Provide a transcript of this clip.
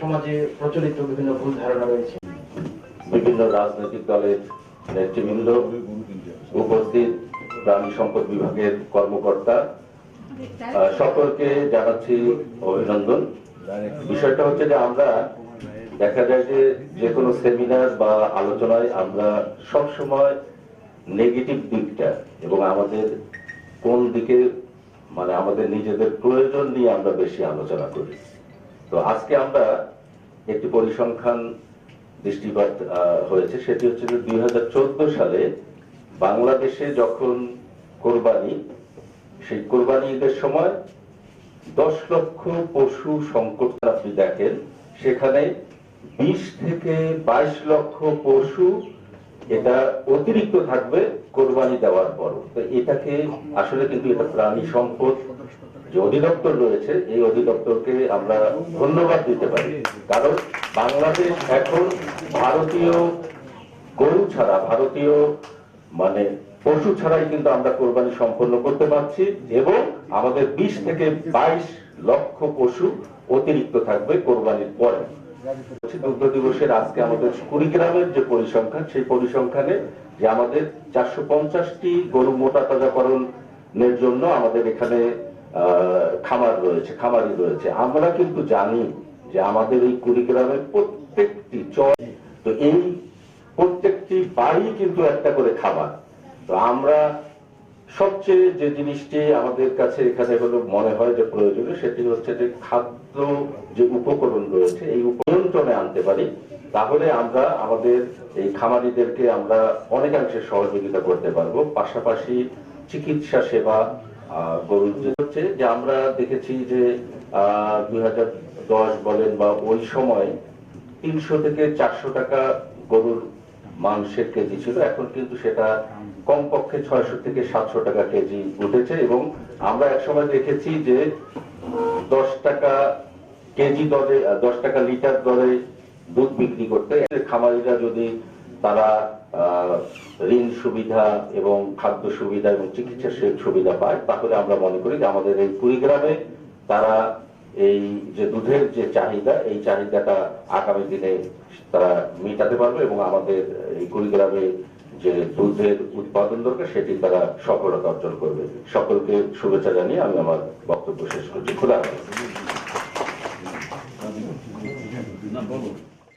সমাজে প্রচলিত বিভিন্ন ভুল ধারণা রয়েছে। বিভিন্ন রাজনৈতিক দলের নেতৃবৃন্দ, উপস্থিত প্রাণী সম্পদ বিভাগের কর্মকর্তা সকলকে জানাচ্ছি অভিনন্দন। বিষয়টা হচ্ছে যে আমরা দেখা যায় যে যে কোনো সেমিনার বা আলোচনায় আমরা সব সময় নেগেটিভ দিকটা এবং আমাদের কোন দিকে মানে আমাদের নিজেদের প্রয়োজন নিয়ে আমরা বেশি আলোচনা করি। তো আজকে আমরা একটি পরিসংখ্যান দৃষ্টিপাত হয়েছে। সেটি হচ্ছে যে দুই হাজার চোদ্দ সালে বাংলাদেশে যখন কোরবানি, সেই কোরবানি ঈদের সময় দশ লক্ষ পশু সংকট আপনি দেখেন, সেখানে বিশ থেকে বাইশ লক্ষ পশু এটা অতিরিক্ত থাকবে কোরবানি দেওয়ার পর তো এটাকে আসলে কিন্তু এটা প্রাণী সম্পদ। যে অধিদপ্তর রয়েছে, এই অধিদপ্তরকে আমরা ধন্যবাদ দিতে পারি। কারণ বাংলাদেশ এখন ভারতীয় গরু ছাড়া, ভারতীয় মানে পশু ছাড়াই কিন্তু আমরা কোরবানি সম্পন্ন করতে পারছি এবং আমাদের বিশ থেকে বাইশ লক্ষ পশু অতিরিক্ত থাকবে কোরবানির পরে। দুগ্ধ দিবসের আজকে আমাদের কুড়িগ্রামের যে পরিসংখ্যান, সেই পরিসংখ্যানে যে আমাদের চারশো পঞ্চাশটি গরু মোটা তাজাকরণের জন্য আমাদের এখানে খামার রয়েছে, খামারি রয়েছে। আমরা কিন্তু জানি যে আমাদের এই কুড়িগ্রামের প্রত্যেকটি চর, তো এই প্রত্যেকটি বাড়ি কিন্তু একটা করে খাবার তো আমরা সবচেয়ে যে জিনিসটি আমাদের কাছে এখানে হলো মনে হয় যে প্রয়োজনীয়, সেটি হচ্ছে যে খাদ্য যে উপকরণ রয়েছে, এই নিয়ন্ত্রণে আনতে পারি, তাহলে আমরা আমাদের এই খামারিদেরকে আমরা অনেকাংশে সহযোগিতা করতে পারব। পাশাপাশি চিকিৎসা সেবা গরুর হচ্ছে যে আমরা দেখেছি যে দুই হাজার দশ বলেন বা ওই সময় তিনশো থেকে চারশো টাকা গরুর মাংসের কেজি ছিল, এখন কিন্তু সেটা কমপক্ষে ছয়শো থেকে সাতশো টাকা কেজি উঠেছে এবং আমরা একসময় দেখেছি যে দশ টাকা কেজি দরে দশ টাকা লিটার দরে দুধ বিক্রি করতে খামারিরা যদি তারা ঋণ সুবিধা এবং খাদ্য সুবিধা এবং চিকিৎসা সুবিধা পায়, তাহলে আমরা মনে করি যে আমাদের এই কুড়িগ্রামে তারা এই যে দুধের যে চাহিদা, এই চাহিদাটা আগামী দিনে তারা মেটাতে পারবে এবং আমাদের এই কুড়িগ্রামে যে দুধের উৎপাদন দরকার, সেটি তারা সফলতা অর্জন করবে। সকলকে শুভেচ্ছা জানিয়ে আমি আমার বক্তব্য শেষ করছি। খোলা না বলো